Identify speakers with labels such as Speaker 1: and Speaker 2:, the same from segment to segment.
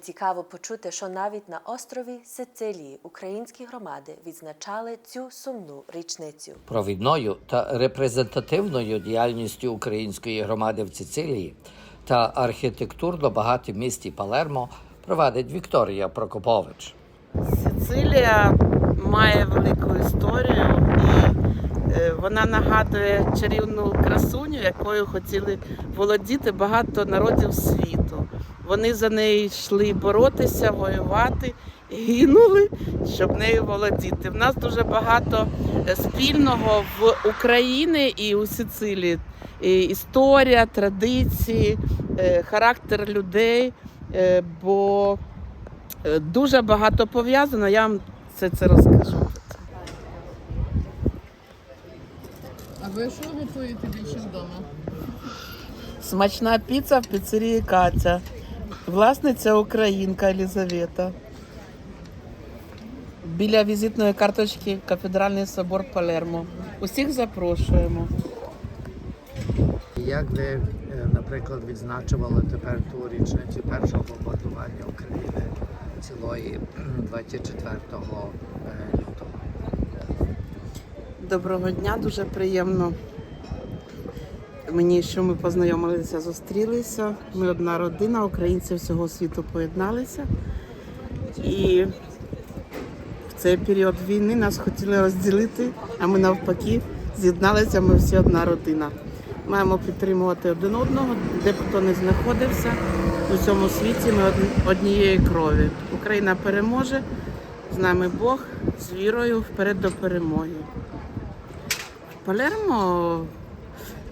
Speaker 1: цікаво почути, що навіть на острові Сицилії українські громади відзначали цю сумну річницю.
Speaker 2: Провідною та репрезентативною діяльністю української громади в Сицилії та архітектурно багатим місті Палермо провадить Вікторія Прокопович.
Speaker 3: Сицилія має велику історію і е, вона нагадує чарівну красуню, якою хотіли володіти багато народів світу. Вони за неї йшли боротися, воювати, гинули, щоб нею володіти. В нас дуже багато е, спільного в Україні і у Сицилії. І історія, традиції, е, характер людей. е, Бо Дуже багато пов'язано, я вам все це розкажу.
Speaker 4: А ви що готуєте більше вдома?
Speaker 3: Смачна піца в піцерії Катя. Власниця українка Елізавета. Біля візитної карточки Кафедральний собор Палермо. Усіх запрошуємо.
Speaker 2: Як ви, е, наприклад, відзначували тепер ту річницю першого бомбардування України цілої 24 лютого?
Speaker 3: Доброго дня, дуже приємно. Мені, що ми познайомилися, зустрілися. Ми одна родина, українці всього світу поєдналися. І в цей період війни нас хотіли розділити, а ми навпаки з'єдналися, ми всі одна родина. Маємо підтримувати один одного, де б хто не знаходився. У цьому світі ми однієї крові. Україна переможе, з нами Бог, з вірою вперед до перемоги. Палермо,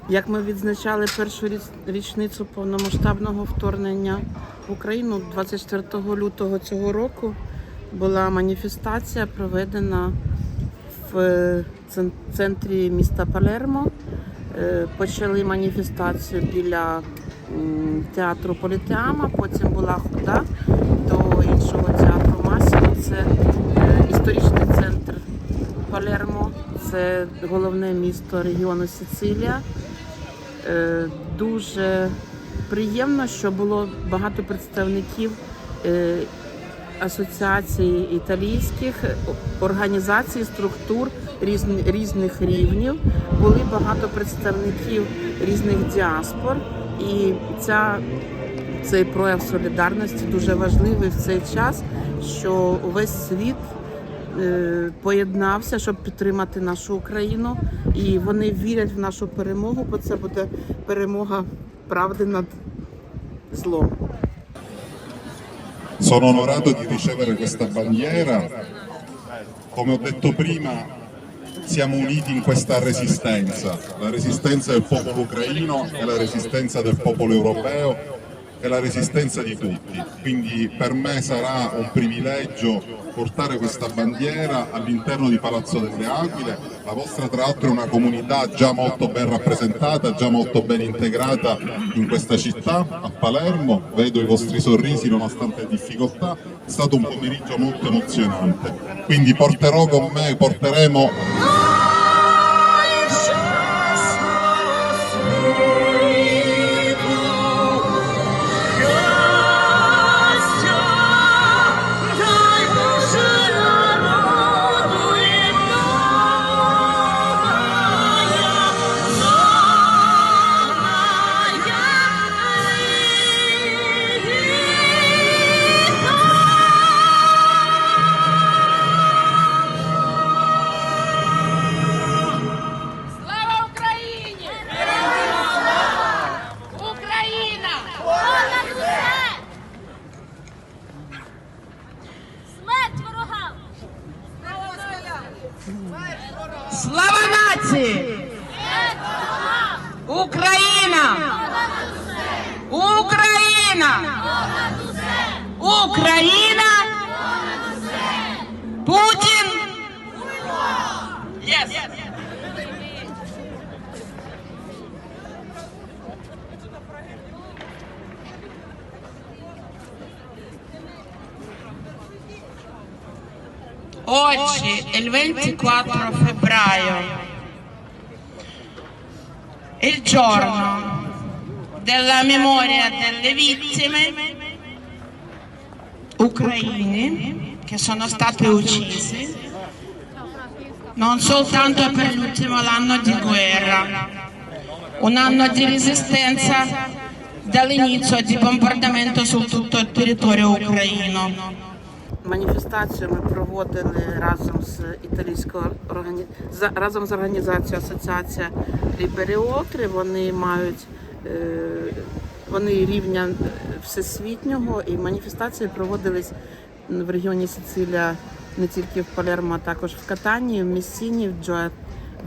Speaker 3: як ми відзначали першу річ- річницю повномасштабного вторгнення в Україну 24 лютого цього року була маніфестація проведена в е, центрі міста Палермо. Е, Почали маніфестацію біля театру Політеама, потім була хода до іншого театру Масіно. Це е, історичний центр Палермо, це головне місто регіону Сицилія. Е, Дуже приємно, що було багато представників е, асоціацій італійських організацій, структур різн- різних рівнів. Були багато представників різних діаспор, і ця цей прояв солідарності дуже важливий в цей час, що увесь світ поєднався, щоб підтримати нашу Україну, і вони вірять в нашу перемогу, бо це буде перемога правди над злом.
Speaker 5: Sono onorato di ricevere questa bandiera. Come ho detto prima, siamo uniti in questa resistenza, la resistenza del popolo ucraino e la resistenza del popolo europeo e la resistenza di tutti. Quindi per me sarà un privilegio portare questa bandiera all'interno di Palazzo delle Aquile. La vostra tra l'altro è una comunità già molto ben rappresentata, già molto ben integrata in questa città, a Palermo. Vedo i vostri sorrisi nonostante le difficoltà. È stato un pomeriggio molto emozionante. Quindi porterò con me, porteremo
Speaker 3: нації! Україна! Україна! Україна! Путін! Yes. Oggi è il 24 febbraio, il giorno della memoria delle vittime
Speaker 6: ucraini che sono state uccise non soltanto per l'ultimo anno di guerra, un anno di resistenza dall'inizio di bombardamento su tutto il territorio ucraino.
Speaker 3: Маніфестацію ми проводили разом з італійською органі... разом з організацією Асоціація Ліберіотри. Вони мають е, вони рівня всесвітнього, і маніфестації проводились в регіоні Сицилія не тільки в Палермо, а також в Катані, в Месіні, в Джо...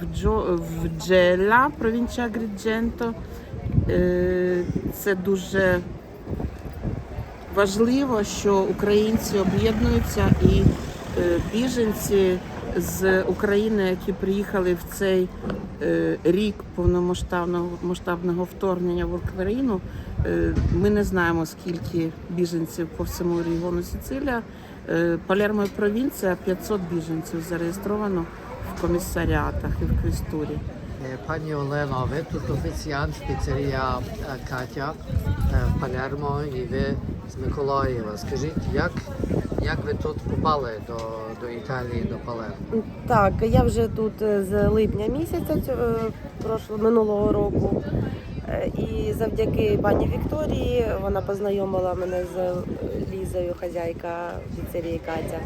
Speaker 3: в, Джо... в Джела, провінція Агрідженто. Е, Це дуже важливо, що українці об'єднуються і е, біженці з України, які приїхали в цей е, рік повномасштабного масштабного вторгнення в Україну. Е, Ми не знаємо скільки біженців по всьому регіону Сицилія. Палермо провінція 500 біженців зареєстровано в комісаріатах і в квестурі.
Speaker 2: Е, Пані Олено, ви тут офіціант піцерія е, Катя е, в Палермо і ви з Миколаєва. Скажіть, як, як ви тут попали до, до Італії, до Палермо?
Speaker 7: Так, я вже тут з липня місяця е, минулого року. І завдяки пані Вікторії вона познайомила мене з Лізою, хазяйка піцерії Катя.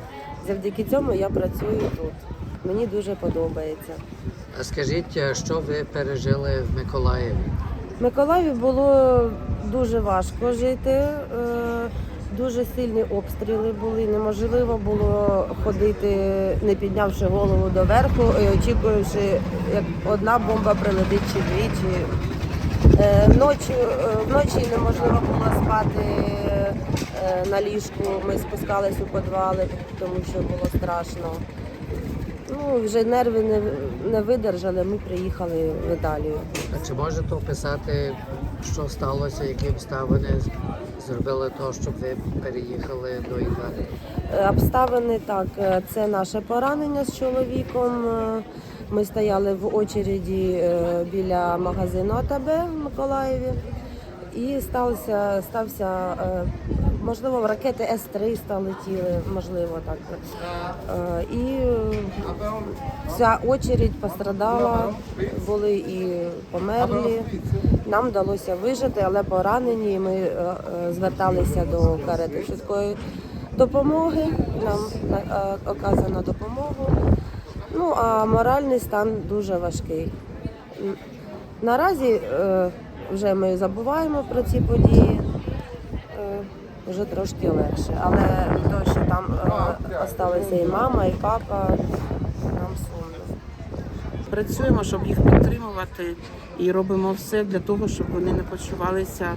Speaker 7: Завдяки цьому я працюю тут. Мені дуже подобається.
Speaker 2: А Скажіть, е, що ви пережили в Миколаєві?
Speaker 7: В Миколаєві було дуже важко жити. е, Дуже сильні обстріли були. Неможливо було ходити, не піднявши голову доверху і очікуючи, як одна бомба прилетить чи дві. Чи... Е, Ночі, е, вночі неможливо було спати е, на ліжку. Ми спускались у підвали, тому що було страшно. Ну, вже нерви не, не видержали, ми приїхали в Італію.
Speaker 2: А чи можете описати, що сталося, які обставини зробили то, щоб ви переїхали до Італії?
Speaker 7: Е, Обставини так, е, це наше поранення з чоловіком. Е, Ми стояли в очереді біля магазину АТБ в Миколаєві. І стався, стався, можливо, ракети С-300 летіли, можливо, так. Е, І вся очередь пострадала, були і померлі. Нам вдалося вижити, але поранені. Ми е, е, зверталися до карети швидкої допомоги. Нам оказано допомогу. Ну а моральний стан дуже важкий. Наразі вже ми забуваємо про ці події. Е, Вже трошки легше, але то, що там е, осталися і мама, і папа, нам сумно.
Speaker 3: Працюємо, щоб їх підтримувати, і робимо все для того, щоб вони не почувалися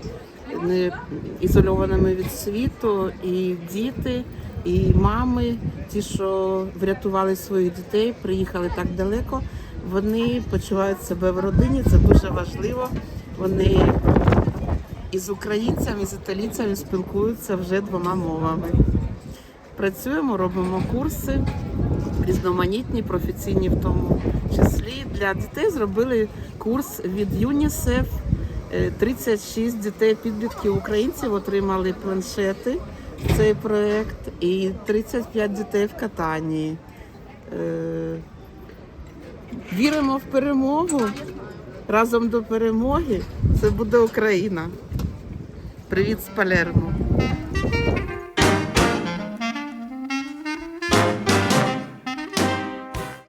Speaker 3: не ізольованими від світу. І діти, і мами, ті, що врятували своїх дітей, приїхали так далеко. Вони почувають себе в родині. Це дуже важливо. Вони із українцями, з італійцями спілкуються вже двома мовами. Працюємо, робимо курси різноманітні, професійні в тому числі. Для дітей зробили курс від ЮНІСЕФ. Е, 36 дітей підлітків українців отримали планшети в цей проект, і 35 дітей в катанні. Е, Віримо в перемогу. Разом до перемоги. Це буде Україна. Привіт з Палермо.